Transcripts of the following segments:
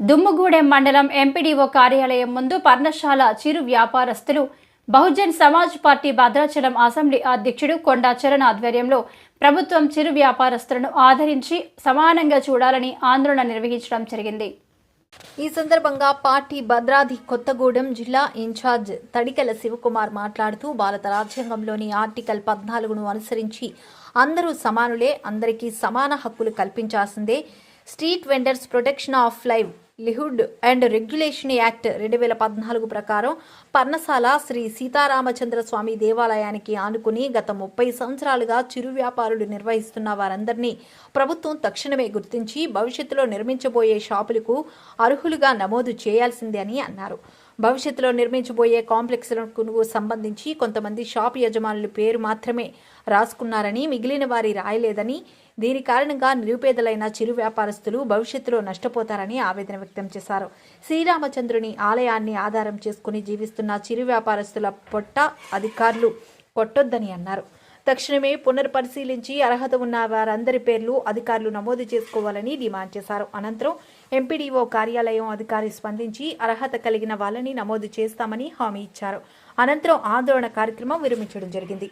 దుమ్ముగూడెం మండలం ఎంపీడీఓ కార్యాలయం ముందు పర్ణశాల చిరు వ్యాపారస్తులు బహుజన్ సమాజ్ పార్టీ భద్రాచలం అసెంబ్లీ అధ్యక్షుడు కొండా చరణ్ ఆధ్వర్యంలో ప్రభుత్వం చిరు వ్యాపారస్తులను ఆదరించి సమానంగా చూడాలని ఆందోళన నిర్వహించడం జరిగింది. ఈ సందర్భంగా పార్టీ భద్రాది కొత్తగూడెం జిల్లా ఇన్ఛార్జ్ తడికల శివకుమార్ మాట్లాడుతూ భారత రాజ్యాంగంలోని ఆర్టికల్ పద్నాలుగును అనుసరించి అందరూ సమానులే అందరికీ సమాన హక్కులు కల్పించాల్సిందే. Street vendors protection of livelihood and regulation act రెండు వేల పద్నాలుగు ప్రకారం పర్ణశాల శ్రీ సీతారామచంద్ర స్వామి దేవాలయానికి ఆనుకుని గత ముప్పై సంవత్సరాలుగా చిరు వ్యాపారులు నిర్వహిస్తున్న వారందరినీ ప్రభుత్వం తక్షణమే గుర్తించి భవిష్యత్తులో నిర్మించబోయే షాపులకు అర్హులుగా నమోదు చేయాల్సిందే అని అన్నారు. భవిష్యత్తులో నిర్మించబోయే కాంప్లెక్స్లకు సంబంధించి కొంతమంది షాప్ యజమానుల పేరు మాత్రమే రాసుకున్నారని మిగిలిన వారి రాయలేదని దీని కారణంగా నిరుపేదలైన చిరు వ్యాపారస్తులు భవిష్యత్తులో నష్టపోతారని ఆవేదన వ్యక్తం చేశారు. శ్రీరామచంద్రుని ఆలయాన్ని ఆధారం చేసుకుని జీవిస్తున్న చిరు వ్యాపారస్తుల పొట్ట అధికారులు కొట్టొద్దని అన్నారు. తక్షణమే పునర్పరిశీలించి అర్హత ఉన్న వారందరి పేర్లు అధికారులు నమోదు చేసుకోవాలని డిమాండ్ చేశారు. అనంతరం ఎంపీడీఓ కార్యాలయం అధికారి స్పందించి అర్హత కలిగిన వాళ్ళని నమోదు చేస్తామని హామీ ఇచ్చారు. అనంతరం ఆందోళన కార్యక్రమం విరమించడం జరిగింది.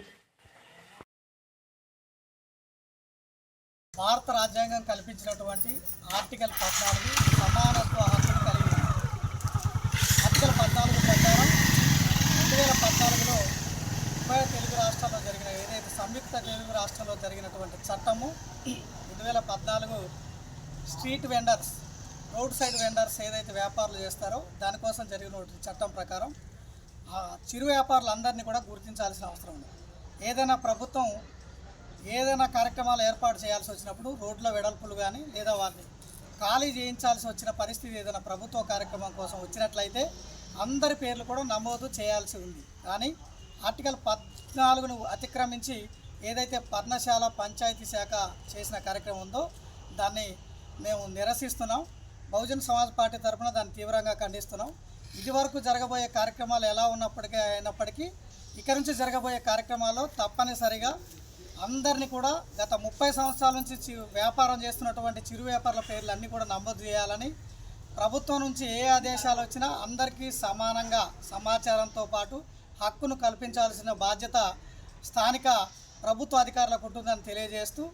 భారత రాజ్యాంగం కల్పించినటువంటి ఆర్టికల్ పద్నాలుగు సమానత్వ హక్కును కలిగి ఆర్టికల్ పద్నాలుగు ప్రకారం రెండు వేల పద్నాలుగులో ఉభయ తెలుగు రాష్ట్రాల్లో జరిగిన ఏదైతే సంయుక్త తెలుగు రాష్ట్రంలో జరిగినటువంటి చట్టము రెండు వేల పద్నాలుగు street vendors road side vendors ఏదైతే వ్యాపారాలు చేస్తారో దానికోసం జరిగినటువంటి చట్టం ప్రకారం ఆ చిరు వ్యాపారులందరినీ కూడా గుర్తించాల్సిన అవసరం ఉంది. ఏదైనా ప్రభుత్వం ఏదైనా కార్యక్రమాలు ఏర్పాటు చేయాల్సి వచ్చినప్పుడు రోడ్ల వెడల్పులు కానీ లేదా వాటిని ఖాళీ చేయించాల్సి వచ్చిన పరిస్థితి ఏదైనా ప్రభుత్వ కార్యక్రమం కోసం వచ్చినట్లయితే అందరి పేర్లు కూడా నమోదు చేయాల్సి ఉంది. కానీ ఆర్టికల్ పద్నాలుగును అతిక్రమించి ఏదైతే పర్ణశాల పంచాయతీ శాఖ చేసిన కార్యక్రమం ఉందో దాన్ని మేము నిరసిస్తున్నాం. బహుజన్ సమాజ్ పార్టీ తరఫున దాన్ని తీవ్రంగా ఖండిస్తున్నాం. ఇదివరకు జరగబోయే కార్యక్రమాలు ఎలా ఉన్నప్పటికీ అయినప్పటికీ ఇక నుంచి జరగబోయే కార్యక్రమాల్లో తప్పనిసరిగా అందరినీ కూడా గత ముప్పై సంవత్సరాల నుంచి చి వ్యాపారం చేస్తున్నటువంటి చిరు వ్యాపారుల పేర్లు అన్నీ కూడా నమోదు చేయాలని ప్రభుత్వం నుంచి ఏ ఆదేశాలు వచ్చినా అందరికీ సమానంగా సమాచారంతో పాటు హక్కును కల్పించాల్సిన బాధ్యత స్థానిక ప్రభుత్వ అధికారులకు ఉంటుందని తెలియజేస్తూ